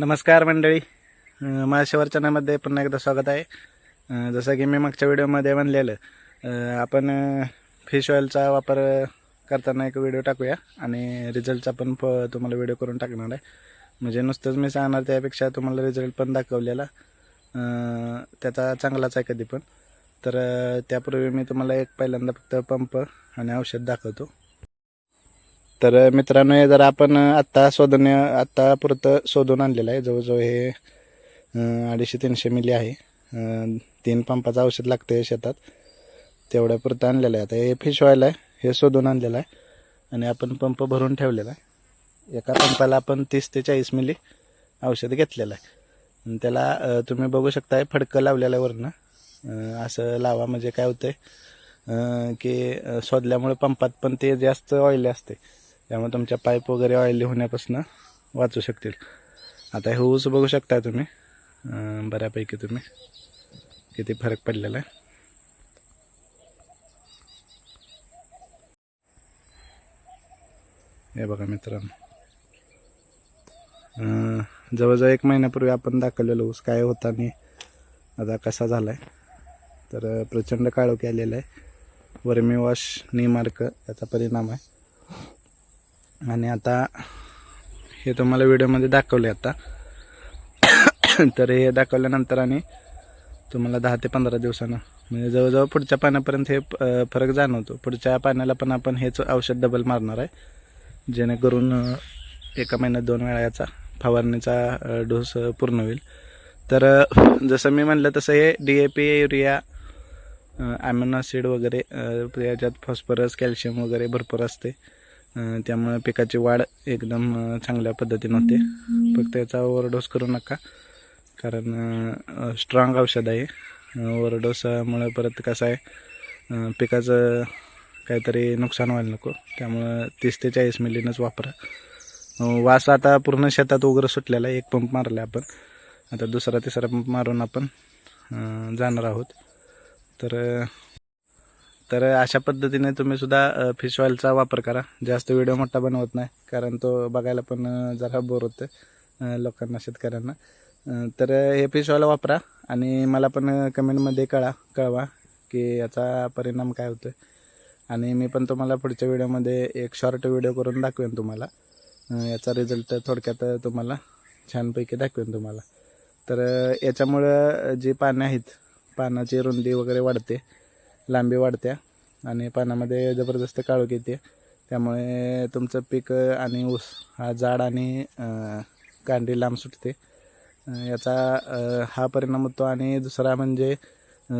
नमस्कार मंडळी. अं, माझ्या चॅनलमध्ये पुन्हा एकदा स्वागत आहे. जसं की मी मागच्या व्हिडिओमध्ये म्हणलेलं आपण फिश ऑइलचा वापर करताना एक व्हिडिओ टाकूया आणि रिझल्टचा पण प तुम्हाला व्हिडिओ करून टाकणार आहे. म्हणजे नुसतंच मी सांगणार त्यापेक्षा तुम्हाला रिझल्ट पण दाखवलेला त्याचा चांगलाच आहे कधी पण. तर त्यापूर्वी मी तुम्हाला एक पहिल्यांदा फक्त पंप आणि औषध दाखवतो. तर मित्रांनो हे जर आपण आत्ता शोधून आत्तापुरतं शोधून आणलेलं आहे. जवळजवळ हे अडीचशे तीनशे मिली आहे. तीन पंपाचं औषध लागतं आहे शेतात. तेवढ्या पुरतं आणलेलं आहे. आता हे फिश ऑइल आहे. हे शोधून आणलेलं आहे. आणि आपण पंप भरून ठेवलेला आहे. एका पंपाला आपण तीस ते चाळीस मिली औषध घेतलेलं आहे. आणि त्याला तुम्ही बघू शकताय फडकं लावलेलं आहे वरनं. असं लावा म्हणजे काय होतंय की शोधल्यामुळे पंपात पण ते जास्त ऑइल असते त्यामुळे तुमच्या पाईप वगैरे ऑइली होण्यापासून वाचू शकतील. आता हे ऊस बघू शकताय तुम्ही. बऱ्यापैकी तुम्ही. किती फरक पडलेला आहे. हे बघा मित्रांनो. जवळजवळ एक महिन्यापूर्वी आपण दाखवलेलो ऊस काय होता आणि आता कसा झाला आहे तर प्रचंड काळोखी आलेला आहे. वर्मी वॉश नीमार्क याचा परिणाम आहे. आणि आता हे तुम्हाला व्हिडिओमध्ये दाखवले आता. तर हे दाखवल्यानंतर आणि तुम्हाला दहा ते पंधरा दिवसानं म्हणजे जवळजवळ पुढच्या पाण्यापर्यंत हे फरक जाणवतो. पुढच्या पाण्याला पण आपण हेच औषध डबल मारणार आहे. जेणेकरून एका महिन्यात दोन वेळा याचा फवारणीचा डोस पूर्ण होईल. तर जसं मी म्हणलं तसं हे D A P urea amino acid वगैरे याच्यात फॉस्फरस कॅल्शियम वगैरे भरपूर असते. त्यामुळे पिकाची वाढ एकदम चांगल्या पद्धतीनं होते. फक्त याचा ओव्हरडोस करू नका. कारण स्ट्रॉंग औषध आहे. ओव्हरडोसमुळे परत कसं आहे पिकाचं काहीतरी नुकसान व्हायला नको. त्यामुळं तीस ते चाळीस मिलीनंच वापरा. वास आता पूर्ण शेतात वगैरे सुटलेला आहे. एक पंप मारला आपण. आता दुसरा तिसरा पंप मारून आपण जाणार आहोत. तर तर अशा पद्धतीने तुम्ही सुद्धा फिश ऑइलचा वापर करा. जास्त व्हिडिओ मोठा बनवत नाही कारण तो बघायला पण जरा बोर होतं लोकांना शेतकऱ्यांना. तर हे फिश ऑइल वापरा आणि मला पण कमेंटमध्ये कळा कळवा की याचा परिणाम काय होतो आणि मी पण तुम्हाला पुढच्या व्हिडिओमध्ये एक शॉर्ट व्हिडिओ करून दाखवेन तुम्हाला. याचा रिझल्ट थोडक्यात तुम्हाला छानपैकी दाखवेन तुम्हाला. तर याच्यामुळं जी पानं आहेत पानाची रुंदी वगैरे वाढते. लांबी वाढत्या आणि पानामध्ये जबरदस्त काळोख येते. त्यामुळे तुमचं पीक आणि ऊस हा जाड आणि कांडी लांब सुटते. याचा हा परिणाम होतो आणि दुसरा म्हणजे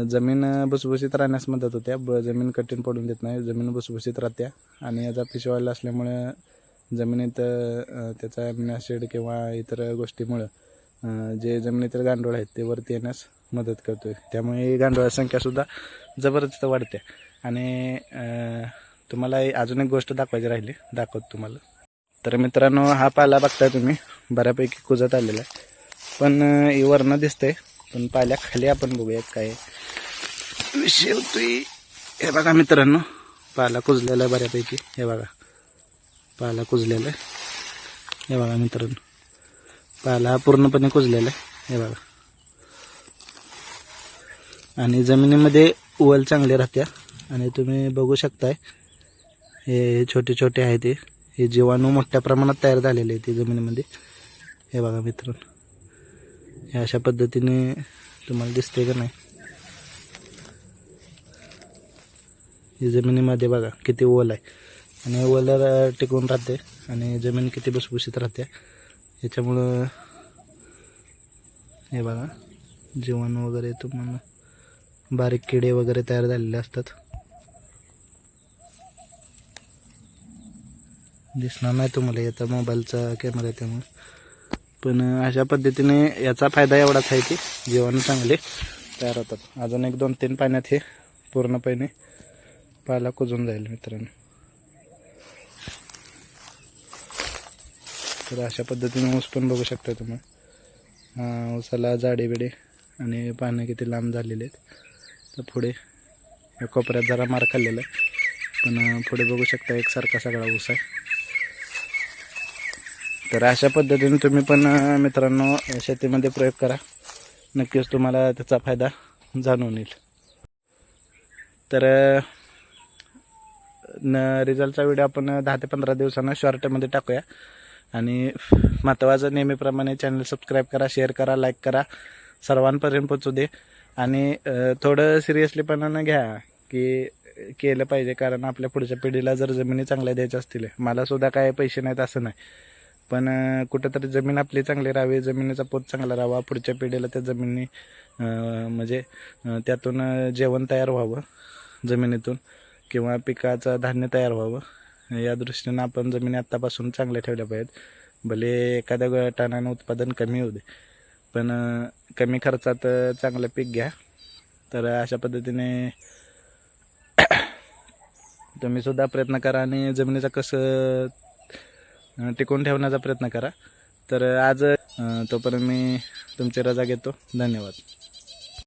जमीन भुसभुशीत राहण्यास मदत होते. ब जमीन कठीण पडून देत नाही. जमीन भुसभुशीत राहत्या आणि याचा पिशवायला असल्यामुळे जमिनीत त्याचा ॲसिड किंवा इतर गोष्टीमुळं जे जमिनीतील गांडूळ आहेत ते वरती येण्यास मदत करतोय. त्यामुळे गांडुळाची संख्यासुद्धा जबरदस्त वाढते. आणि तुम्हाला अजून एक गोष्ट दाखवायची राहिली. दाखवत तुम्हाला. तर मित्रांनो हा पाला बघताय तुम्ही. बऱ्यापैकी कुजत आलेला आहे. पण अं, हे वरनं दिसतंय. पण पाल्याखाली आपण बघूयात काय. विषय होतोय हे बघा मित्रांनो पाला कुजलेला आहे बऱ्यापैकी. हे बघा. पाला कुजलेला आहे. हे बघा मित्रांनो. पाला हा पूर्णपणे कुजलेला आहे. हे बघा. आणि जमिनीमध्ये वल चांगले राहत्या. आणि तुम्ही बघू शकताय हे छोटे छोटे आहे ते. हे जीवाणू मोठ्या प्रमाणात तयार झालेले आहे ते जमिनीमध्ये. हे बघा मित्रांनो. हे अशा पद्धतीने तुम्हाला दिसते का नाही? हे जमिनीमध्ये बघा किती ओल आहे. आणि ओल्याला टिकून राहते. आणि जमीन किती भुसभुशीत राहते. याच्यामुळं हे बघा जीवाणू वगैरे तुम्हाला बारीक किडे वगैरे तयार झालेले असतात. दिसणार नाही तुम्हाला याचा मोबाईलचा कॅमेरा त्यामुळे. पण अशा पद्धतीने याचा फायदा एवढाच आहे की जीवाणू चांगले तयार होतात. अजून एक दोन तीन पाण्यात हे पूर्णपणे पाला कुजून जाईल मित्रांनो. तर अशा पद्धतीने ऊस पण बघू शकता तुम्ही. ऊसाला जाडे बिडे आणि पानं किती लांब झालेले आहेत. तर पुढे. या कोपऱ्यात जरा मार खाल्लेला आहे. पण पुढे बघू शकता एकसारखा सगळा ऊस आहे. तर अशा पद्धतीने तुम्ही पण मित्रांनो शेतीमध्ये प्रयोग करा. नक्कीच तुम्हाला त्याचा फायदा जाणून येईल. तर न रिझल्टचा व्हिडिओ आपण दहा ते पंधरा दिवसांना शॉर्टमध्ये टाकूया. आणि महत्त्वाचं नेहमीप्रमाणे चॅनल सबस्क्राईब करा शेअर करा लाईक करा. सर्वांपर्यंत पोचू दे. आणि थोडं सिरियसलीपणानं घ्या की केलं पाहिजे. कारण आपल्या पुढच्या पिढीला जर जमिनी चांगल्या द्यायच्या असतील मला सुद्धा काय पैसे नाहीत असं नाही. पण कुठंतरी जमीन आपली चांगली राहावी जमिनीचा पोत चांगला राहावा पुढच्या पिढीला त्या जमिनी म्हणजे त्यातून जेवण तयार व्हावं जमिनीतून किंवा पिकाचं धान्य तयार व्हावं. या दृष्टीनं आपण जमिनी आत्तापासून चांगल्या ठेवल्या पाहिजेत. भले एखाद्या गटानं उत्पादन कमी होऊ दे. पण कमी खर्चात चांगलं पीक घ्या. तर अशा पद्धतीने तुम्ही सुद्धा प्रयत्न करा आणि जमिनीचा कसं टिकून टिकवून ठेवण्याचा प्रयत्न करा. तर आज तोपर्यंत मी तुमची रजा घेतो. धन्यवाद.